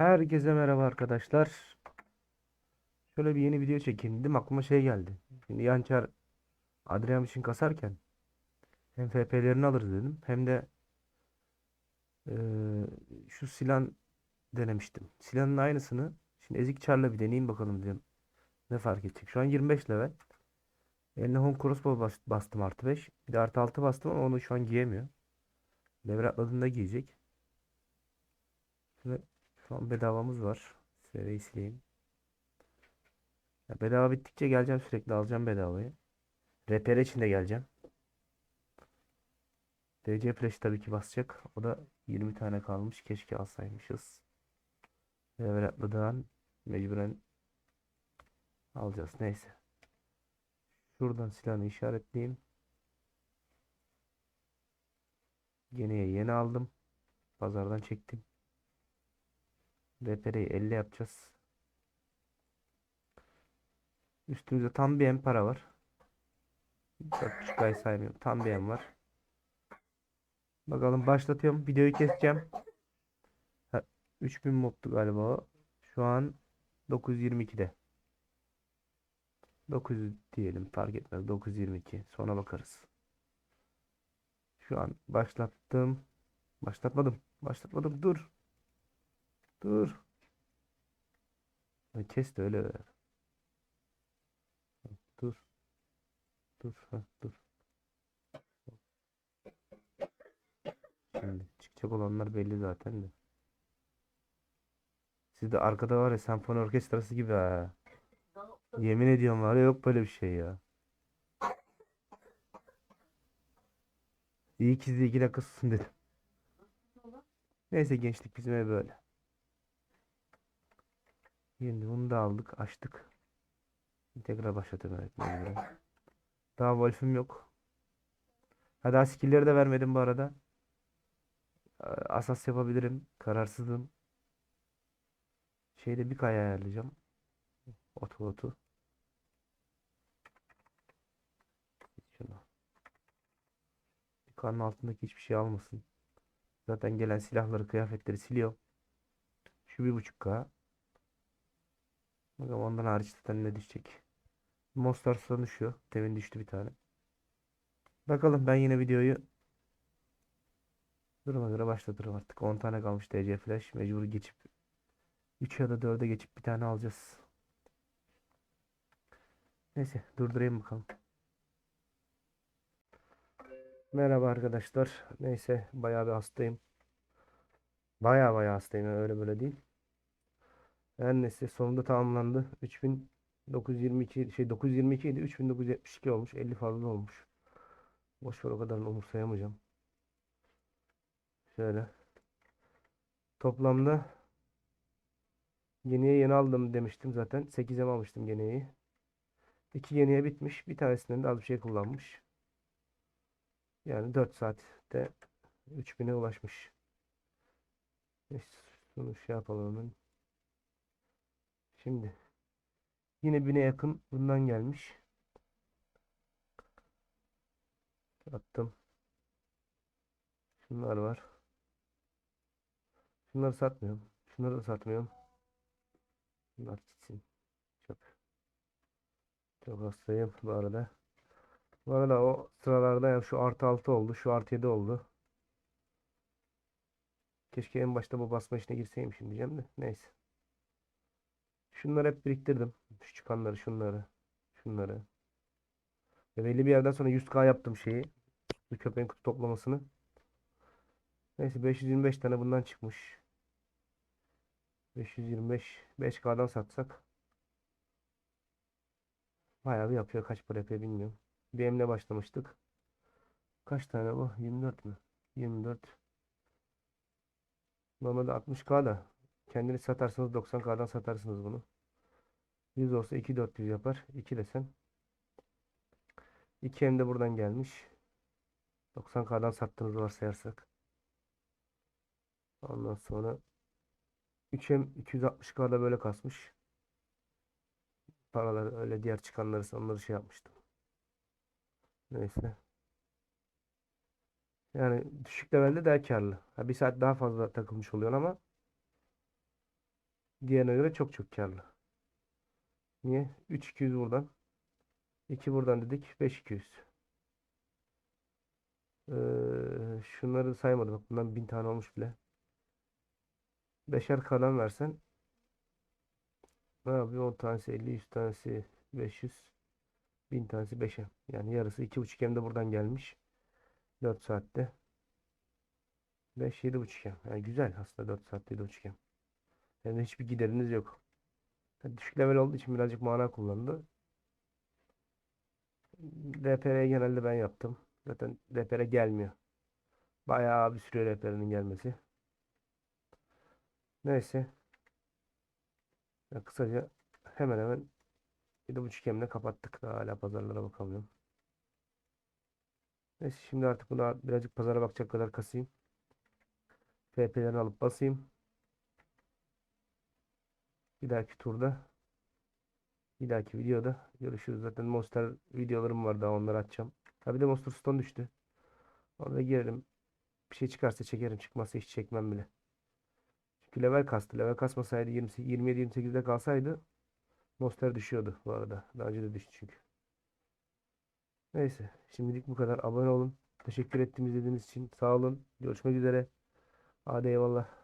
Herkese merhaba arkadaşlar. Şöyle bir yeni video çekeyim dedim. Aklıma şey geldi. Şimdi Yançar Adrian için kasarken hem FP'lerini alırız dedim. Hem de eee, şu silah denemiştim. Silahın aynısını şimdi Ezik Char'la bir deneyeyim bakalım dedim. Ne fark edecek? Şu an 25 level. Eline home crossbow bas- bastım artı 5. Bir de artı 6 bastım ama onu şu an giyemiyor. Level atladığında giyecek. Şöyle an bedavamız var. Seriyi sileyim. Ya bedava bittikçe geleceğim sürekli alacağım bedavayı. RPR için de geleceğim. DC Flash tabii ki basacak. O da 20 tane kalmış. Keşke alsaymışız. Level atladığın mecburen alacağız. Neyse. Şuradan silahını işaretleyeyim. Yeniye yeni aldım. Pazardan çektim. DPR'yi 50 yapacağız. Üstümüzde tam bir em para var. 4.5 ay saymıyorum. Tam bir em var. Bakalım başlatıyorum. Videoyu keseceğim. Ha, 3000 moddu galiba o. Şu an 922'de. 900 diyelim fark etmez. 922. Sonra bakarız. Şu an başlattım. Başlatmadım. Başlatmadım. Dur. Dur. Ha, Kes de öyle ver. Dur. Dur. Ha, dur. Şimdi çıkacak olanlar belli zaten de. Siz de arkada var ya senfoni orkestrası gibi ha. Yemin ediyorum var ya yok böyle bir şey ya. İyi ki size iki dakika susun dedim. Neyse gençlik bizim böyle. Şimdi bunu da aldık, açtık. Tekrar başlatıyorum öğretmenim. Daha Wolf'üm yok. Ha daha skill'leri de vermedim bu arada. Ee, Asas yapabilirim. Kararsızım. Şeyde bir kaya ayarlayacağım. Otu otu. Şunu. Bir kanın altındaki hiçbir şey almasın. Zaten gelen silahları, kıyafetleri siliyor. Şu bir buçuk K. Bakalım ondan hariç zaten ne düşecek. Monster Sudan düşüyor. Demin düştü bir tane. Bakalım ben yine videoyu duruma göre başlatırım artık. 10 tane kalmış DC Flash. Mecbur geçip 3 ya da 4'e geçip bir tane alacağız. Neyse durdurayım bakalım. Merhaba arkadaşlar. Neyse bayağı bir hastayım. Bayağı bayağı hastayım. öyle böyle değil. Her neyse sonunda tamamlandı. 3922 şey 922 idi. 3972 olmuş. 50 fazla olmuş. Boş ver o kadarını umursayamayacağım. Şöyle. Toplamda yeniye yeni aldım demiştim zaten. 8'e mi almıştım yeniyi. 2 yeniye bitmiş. Bir tanesinden de az bir şey kullanmış. Yani 4 saatte 3000'e ulaşmış. Şunu şey yapalım hemen. Şimdi yine bine yakın bundan gelmiş. Attım. Şunlar var. Şunları satmıyorum. Şunları da satmıyorum. Bunlar gitsin. Çok. Çok hastayım bu arada. Bu arada o sıralarda yani şu artı 6 oldu. Şu artı 7 oldu. Keşke en başta bu basma işine girseymişim diyeceğim de. Neyse. Şunları hep biriktirdim. Şu çıkanları, şunları, şunları. Ve belli bir yerden sonra 100k yaptım şeyi. Bu köpeğin kutu toplamasını. Neyse 525 tane bundan çıkmış. 525 5k'dan satsak bayağı bir yapıyor. Kaç para yapıyor bilmiyorum. BM'le başlamıştık. Kaç tane bu? 24 mü? 24. Normalde 60k da kendini satarsanız 90k'dan satarsınız bunu. 100 olsa 2400 yapar. 2 desen. 2 hem de buradan gelmiş. 90k'dan sattığınızı varsayarsak. Ondan sonra 3 hem 260k'da böyle kasmış. Paraları öyle diğer çıkanları onları şey yapmıştım. Neyse. Yani düşük levelde daha karlı. Bir saat daha fazla takılmış oluyor ama diğerine göre çok çok karlı. Niye? 3200 buradan. 2 buradan dedik. 5200. Ee, şunları saymadım. Bak bundan 1000 tane olmuş bile. Beşer kalan versen ne yapıyor? 10 tanesi 50, 100 tanesi 500, 1000 tanesi 5'e. Yani yarısı 2,5 hem de buradan gelmiş. 4 saatte. 5, 7,5 hem. Yani güzel aslında 4 saatte 7,5 hem. De hiçbir gideriniz yok. Yani düşük level olduğu için birazcık mana kullandı. DPR'yi genelde ben yaptım. Zaten DPR gelmiyor. Bayağı bir sürüyor DPR'nin gelmesi. Neyse. Ya kısaca hemen hemen 7.5 hemle kapattık. Daha hala pazarlara bakamıyorum. Neyse şimdi artık bunu birazcık pazara bakacak kadar kasayım. FP'lerini alıp basayım. Bir dahaki turda bir dahaki videoda görüşürüz. Zaten Monster videolarım var daha onları açacağım. Ha bir de Monster Stone düştü. Orada girelim. Bir şey çıkarsa çekerim. Çıkmazsa hiç çekmem bile. Çünkü level kastı. Level kasmasaydı 27-28'de kalsaydı Monster düşüyordu bu arada. Daha önce de düştü çünkü. Neyse. Şimdilik bu kadar. Abone olun. Teşekkür ettiğim izlediğiniz için. Sağ olun. Görüşmek üzere. Hadi eyvallah.